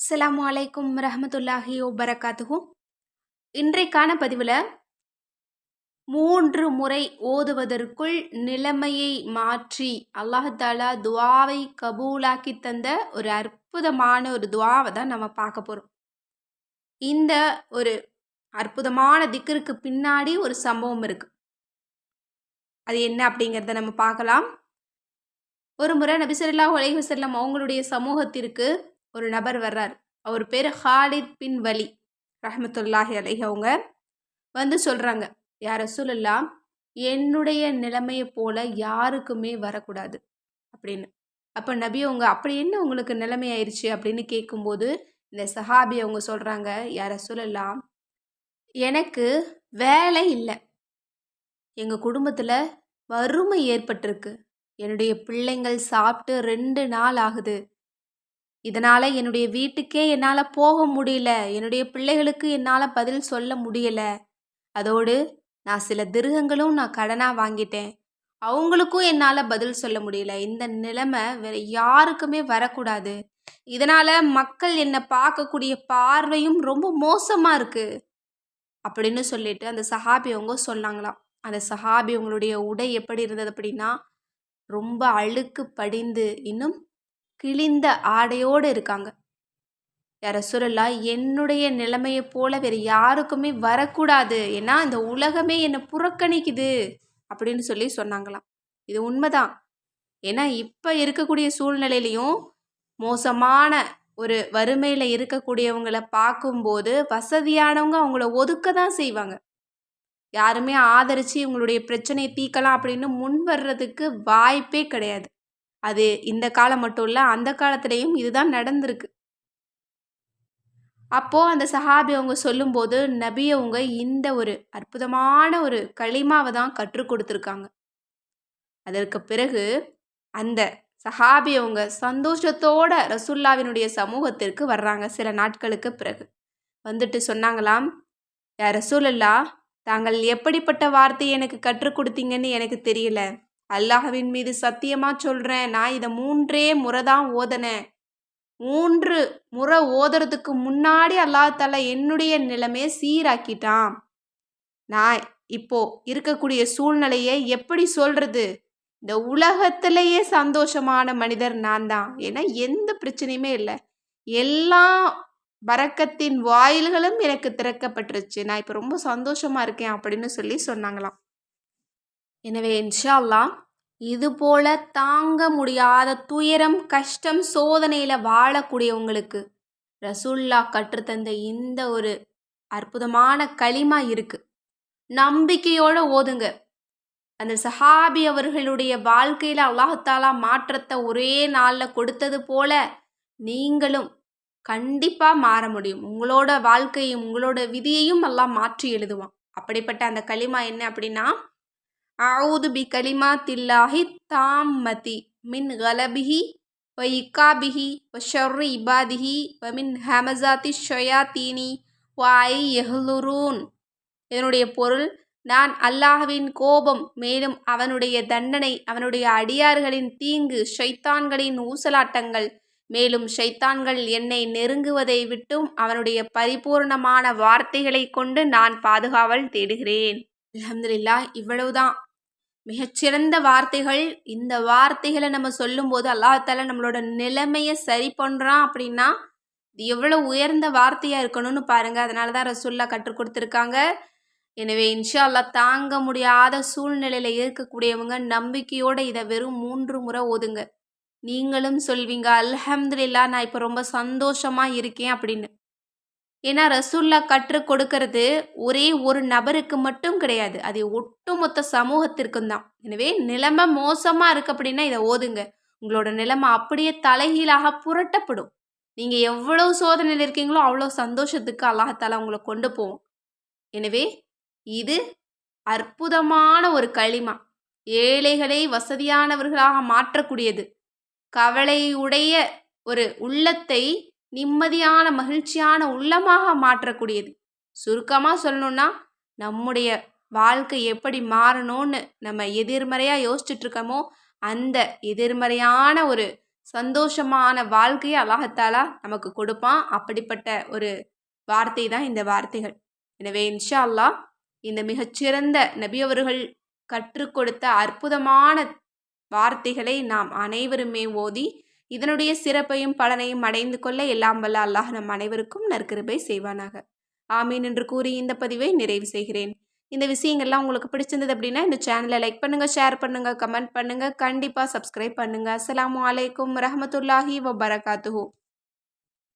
அஸ்லாம் அலைக்கும் ரஹமத்துல்லாஹி வபரகாத்துஹு. இன்றைக்கான பதிவில் மூன்று முறை ஓதுவதற்குள் நிலைமையை மாற்றி அல்லாஹாலா துவாவை கபூலாக்கி தந்த ஒரு அற்புதமான ஒரு துவாவை தான் நம்ம பார்க்க போகிறோம் இந்த ஒரு அற்புதமான திக்கிற்கு பின்னாடி ஒரு சம்பவம் இருக்குது அது என்ன அப்படிங்கிறத நம்ம பார்க்கலாம். ஒரு முறை நபிசல்லாஹ் அலைஹி வஸல்லம் அவங்களுடைய சமூகத்திற்கு ஒரு நபர் வர்றார். அவர் பேர் ஹாலித் பின் வலி ரஹமத்துல்லாஹி அலைஹி அவங்க. வந்து சொல்கிறாங்க யார் ரசூலல்லா என்னுடைய நிலைமையை போல யாருக்குமே வரக்கூடாது. அப்படின்னு. அப்போ நபி அவங்க அப்படி என்ன உங்களுக்கு நிலைமை ஆயிடுச்சு அப்படின்னு கேட்கும்போது இந்த சஹாபி அவங்க சொல்கிறாங்க யார் ரசூலல்லா எனக்கு வேலை இல்லை. எங்கள் குடும்பத்தில் வறுமை ஏற்பட்டிருக்கு. என்னுடைய பிள்ளைங்கள் சாப்பிட்டு ரெண்டு நாள் ஆகுது. இதனால் என்னுடைய வீட்டுக்கே என்னால் போக முடியல. என்னுடைய பிள்ளைகளுக்கு என்னால் பதில் சொல்ல முடியல. அதோடு நான் சில திருகங்களும் நான் கடனாக வாங்கிட்டேன். அவங்களுக்கும் என்னால் பதில் சொல்ல முடியல. இந்த நிலைமை வேற யாருக்குமே வரக்கூடாது. இதனால் மக்கள் என்னை பார்க்கக்கூடிய பார்வையும் ரொம்ப மோசமாக இருக்குது அப்படின்னு சொல்லிட்டு அந்த சஹாபி அவங்க சொன்னாங்களாம். அந்த சஹாபி உங்களுடைய உடை எப்படி இருந்தது அப்படின்னா ரொம்ப அழுக்கு படிந்து இன்னும் கிழிந்த ஆடையோடு இருக்காங்க. யார என்னுடைய நிலைமையை போல வேறு யாருக்குமே வரக்கூடாது. ஏன்னா இந்த உலகமே என்னை புறக்கணிக்குது அப்படின்னு சொல்லி சொன்னாங்களாம். இது உண்மைதான். ஏன்னா இப்போ இருக்கக்கூடிய சூழ்நிலையிலையும் மோசமான ஒரு வறுமையில் இருக்கக்கூடியவங்களை பார்க்கும்போது வசதியானவங்க அவங்கள ஒதுக்க தான் செய்வாங்க. யாருமே ஆதரித்து இவங்களுடைய பிரச்சனையை தீர்க்கலாம் அப்படின்னு முன் வர்றதுக்கு வாய்ப்பே கிடையாது. அது இந்த காலம் மட்டும் இல்லை அந்த காலத்துலேயும் இதுதான் நடந்திருக்கு. அப்போது அந்த சஹாபி அவங்க சொல்லும்போது நபி அவங்க இந்த ஒரு அற்புதமான ஒரு களிமாவை தான் கற்றுக் கொடுத்துருக்காங்க. அதற்கு பிறகு அந்த சஹாபி அவங்க சந்தோஷத்தோட ரசுல்லாவினுடைய சமூகத்திற்கு வர்றாங்க சில நாட்களுக்கு பிறகு. வந்துட்டு சொன்னாங்களாம் யார் ரசூலல்லா தாங்கள் எப்படிப்பட்ட வார்த்தையை எனக்கு கற்றுக் கொடுத்தீங்கன்னு எனக்கு தெரியல. அல்லாஹவின் மீது சத்தியமாக சொல்கிறேன் நான் இதை மூன்றே முறை தான் ஓதனேன். மூன்று முறை ஓதுறதுக்கு முன்னாடி அல்லாஹால என்னுடைய நிலைமையை சீராக்கிட்டான். நான் இப்போ இருக்கக்கூடிய சூழ்நிலையை எப்படி சொல்கிறது இந்த உலகத்திலேயே சந்தோஷமான மனிதர் நான் தான். ஏன்னா எந்த பிரச்சனையுமே இல்லை. எல்லா வரக்கத்தின் வாயில்களும் எனக்கு திறக்கப்பட்டுருச்சு. நான் இப்போ ரொம்ப சந்தோஷமாக இருக்கேன் அப்படின்னு சொல்லி சொன்னாங்களாம். எனவே இன்ஷால்லா இது போல தாங்க முடியாத துயரம் கஷ்டம் சோதனையில் வாழக்கூடியவங்களுக்கு ரசூல்லா கற்றுத்தந்த இந்த ஒரு அற்புதமான களிமா இருக்கு. நம்பிக்கையோடு ஓதுங்க. அந்த சஹாபி அவர்களுடைய வாழ்க்கையில் அல்லாஹாலா மாற்றத்தை ஒரே நாளில் கொடுத்தது போல நீங்களும் கண்டிப்பாக மாற முடியும். உங்களோட வாழ்க்கையும் உங்களோட விதியையும் எல்லாம் மாற்றி எழுதுவான். அப்படிப்பட்ட அந்த களிமா என்ன அப்படின்னா அவுது பி கலிமா தில்லாஹி தாம் தாம்மதி மின் கலபிஹி வ இக்காபிஹி வ ஷர்ரி இபாதிஹி வ மின் ஹமசாத்தி ஷொயா தீனி ஐ எஹ்லுரூன் இதனுடைய பொருள் நான் அல்லாஹ்வின் கோபம் மேலும் அவனுடைய தண்டனை அவனுடைய அடியார்களின் தீங்கு ஷைத்தான்களின் ஊசலாட்டங்கள் மேலும் ஷைத்தான்கள் என்னை நெருங்குவதை விட்டும் அவனுடைய பரிபூர்ணமான வார்த்தைகளை கொண்டு நான் பாதுகாவல் தேடுகிறேன். அலமதுல்லா இவ்வளவுதான். மிகச்சிறந்த வார்த்தைகள். இந்த வார்த்தைகளை நம்ம சொல்லும்போது அல்லாஹால நம்மளோட நிலைமையை சரி பண்ணுறான் அப்படின்னா இது எவ்வளோ உயர்ந்த வார்த்தையாக இருக்கணும்னு பாருங்கள் அதனால தான் ரசுல்லா கற்றுக் கொடுத்துருக்காங்க. எனவே இன்ஷா அல்லா தாங்க முடியாத சூழ்நிலையில் இருக்கக்கூடியவங்க நம்பிக்கையோடு இதை வெறும் மூன்று முறை ஓதுங்க. நீங்களும் சொல்வீங்க அல்ஹம்துலில்லா நான் இப்போ ரொம்ப சந்தோஷமாக இருக்கேன் அப்படின்னு. ஏன்னா ரசூல்லா கற்றுக் கொடுக்கறது ஒரே ஒரு நபருக்கு மட்டும் கிடையாது. அது ஒட்டுமொத்த சமூகத்திற்கும் தான். எனவே நிலைமை மோசமாக இருக்கு அப்படின்னா இதை ஓதுங்க. உங்களோட நிலைமை அப்படியே தலைகீழாக புரட்டப்படும். நீங்கள் எவ்வளோ சோதனையில் இருக்கீங்களோ அவ்வளோ சந்தோஷத்துக்கு அல்லாஹால உங்களை கொண்டு போவோம் எனவே இது அற்புதமான ஒரு களிமா. ஏழைகளை வசதியானவர்களாக மாற்றக்கூடியது. கவலையுடைய ஒரு உள்ளத்தை நிம்மதியான மகிழ்ச்சியான உள்ளமாக மாற்றக்கூடியது. சுருக்கமாக சொல்லணுன்னா நம்முடைய வாழ்க்கை எப்படி மாறணும்னு நம்ம எதிர்மறையாக யோசிச்சுட்ருக்கோமோ அந்த எதிர்மறையான ஒரு சந்தோஷமான வாழ்க்கையை அல்லாஹத்தாலா நமக்கு கொடுப்பான். அப்படிப்பட்ட ஒரு வார்த்தை தான் இந்த வார்த்தைகள். எனவே இன்ஷா அல்லாஹ் இந்த மிகச்சிறந்த நபி அவர்கள் கற்றுக் கொடுத்த அற்புதமான வார்த்தைகளை நாம் அனைவருமே ஓதி இதனுடைய சிறப்பையும் பலனையும் அடைந்து கொள்ள எல்லாம் வல்ல அல்லாஹ் நம் அனைவருக்கும் நற்கிருபை செய்வானாக. ஆமீன் என்று கூறி இந்த பதிவை நிறைவு செய்கிறேன். இந்த விஷயங்கள்லாம் உங்களுக்கு பிடிச்சிருந்தது அப்படின்னா இந்த சேனலை லைக் பண்ணுங்கள் ஷேர் பண்ணுங்கள் கமெண்ட் பண்ணுங்கள் கண்டிப்பாக சப்ஸ்கிரைப் பண்ணுங்கள் அஸ்லாம் வலைக்கம் ரஹமத்துல்லாஹி வபரகாத்துஹூ.